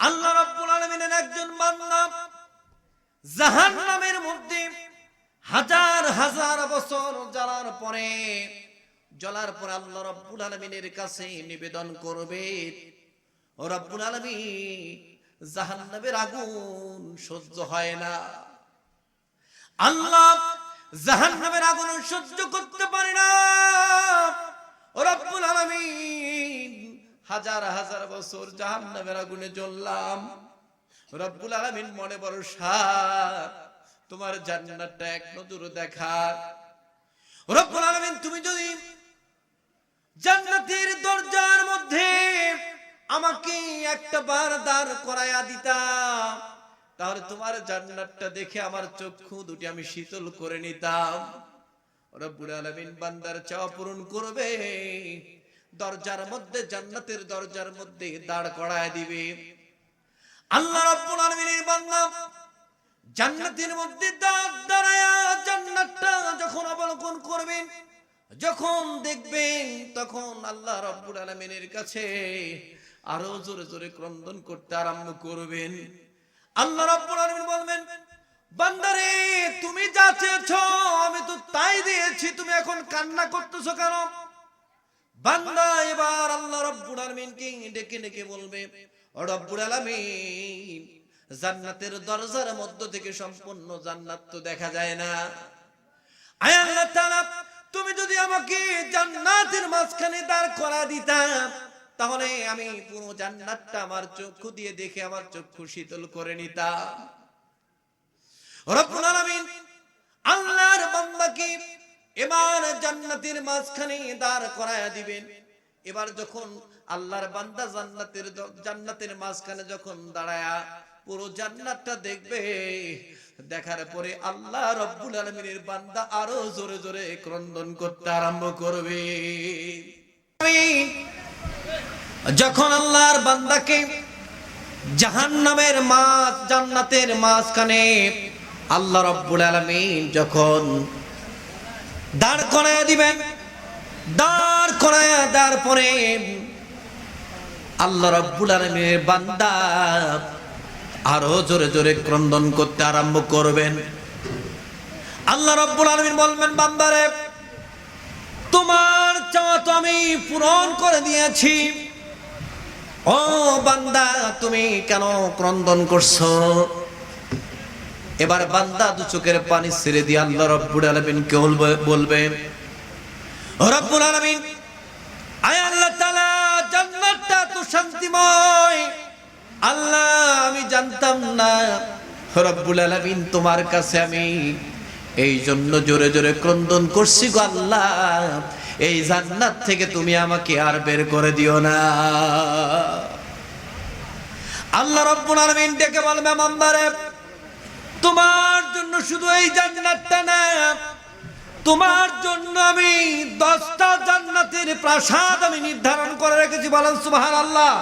আল্লাহ রাব্বুল আলামিনের একজন বান্দা জাহান্নামের মধ্যে হাজার হাজার বছর জ্বালার পরে, জ্বলার পরে আল্লাহ রাব্বুল আলামিনের কাছে নিবেদন করবে রাব্বুল আলামিন, জাহান্নামের আগুন সহ্য হয় না। আল্লাহ জাহান্নামের আগুন সহ্য করতে পারে না। রব্বুল আলামিন হাজার হাজার বছর জাহান্নামের আগুনে জ্বললাম। রব্বুল আলামিন মনে বড় সার তোমার জান্নাতটা এক নজর দেখার রব্বুল আলামিন, তুমি যদি জান্নাতের দরজার মধ্যে আমাকে একটা বার দাঁড় করায়া দিতাম তাহলে তোমার জান্নাতটা দেখে আমার চক্ষু দুটি আমি শীতল করে নিতাম। রব্বুল আলামিন বান্দার চাওয়া পূরণ করবে। দরজার মধ্যে, জান্নাতের দরজার মধ্যে দাঁড় করায় দিবে। আল্লাহ রব্বুল আলামিনের বান্দা জান্নাতের মধ্যে দাঁড় দাঁড়ায়া জান্নাতটা যখন অবলোকন করবেন, যখন দেখবেন তখন আল্লাহ রব্বুল আলামিনের কাছে আরও জোরে জোরে ক্রন্দন করতে আরম্ভ করবেন। আল্লাহ রব্বুল আলামিন বলবেন, বান্দারে, তুমি যা চেয়েছো আমি তো তাই দিয়েছি, তুমি এখন কান্না করতেছো কেন? বান্দা, এবার আল্লাহ রব্বুল আলামিনকে ডেকে ডেকে বলবে রব্বুল আলামিন, জান্নাতের দরজার মধ্য থেকে সম্পূর্ণ জান্নাত তো দেখা যায় না। আয় আল্লাহ তাআলা, তুমি যদি আমাকে জান্নাতের মাঝখানে দাঁড় করা দিতাম তাহলে আমি পুরো জান্নাতটা আমার চক্ষু দিয়ে দেখে আমার চক্ষু শীতল করে নিতাম। রব্বুল আলামিন বান্দাকে এবার জান্নাতের মাঝখানে দাঁড় করায়া দিবেন। এবার যখন আল্লাহর বান্দা জান্নাতের জান্নাতের মাঝখানে যখন দাঁড়ায়া পুরো জান্নাতটা দেখবে, দেখার পরে আল্লাহ রব্বুল আলমিনের বান্দা আরও জোরে জোরে ক্রন্দন করতে আরম্ভ করবে। যখন আল্লাহর বান্দাকে জাহান্নামের মাছ জান্নাতের মাঝখানে আল্লাহ রব্বুল আলামিন যখন দাঁড় করায় দিবেন, দাঁড় করায় দেওয়ার পরে আল্লাহ রব্বুল আলামিনের বান্দা আরও জোরে জোরে ক্রন্দন করতে আরম্ভ করবেন। আল্লাহ রব্বুল আলামিন বলবেন, বান্দারে, তোমার চাওয়া তো আমি পূরণ করে দিয়েছি। ও বান্দা, তুমি কেন ক্রন্দন করছ? এবার বান্দা দু চোখের পানি ছেড়ে দিয়ে আল্লাহ রব্বুল আলামিন কে বলবে? রব্বুল আলামিন, আয় আল্লাহ তাআলা, জান্নাতটা তো শান্তিময়। আল্লাহ, আমি জানতাম না। রব্বুল আলামিন, তোমার কাছে আমি এই জন্য জোরে জোরে ক্রন্দন করছি গো আল্লাহ। এই জান্নাত থেকে তুমি আমাকে আর বের করে দিও না। আল্লাহ রব্বুল আলামিন ডেকে বলবে, মামবারে তোমার জন্য শুধু এই জান্নাতটা না, তোমার জন্য আমি দশটা জান্নাতের প্রাসাদ আমি নির্ধারণ করে রেখেছি। বলেন সুবহানাল্লাহ।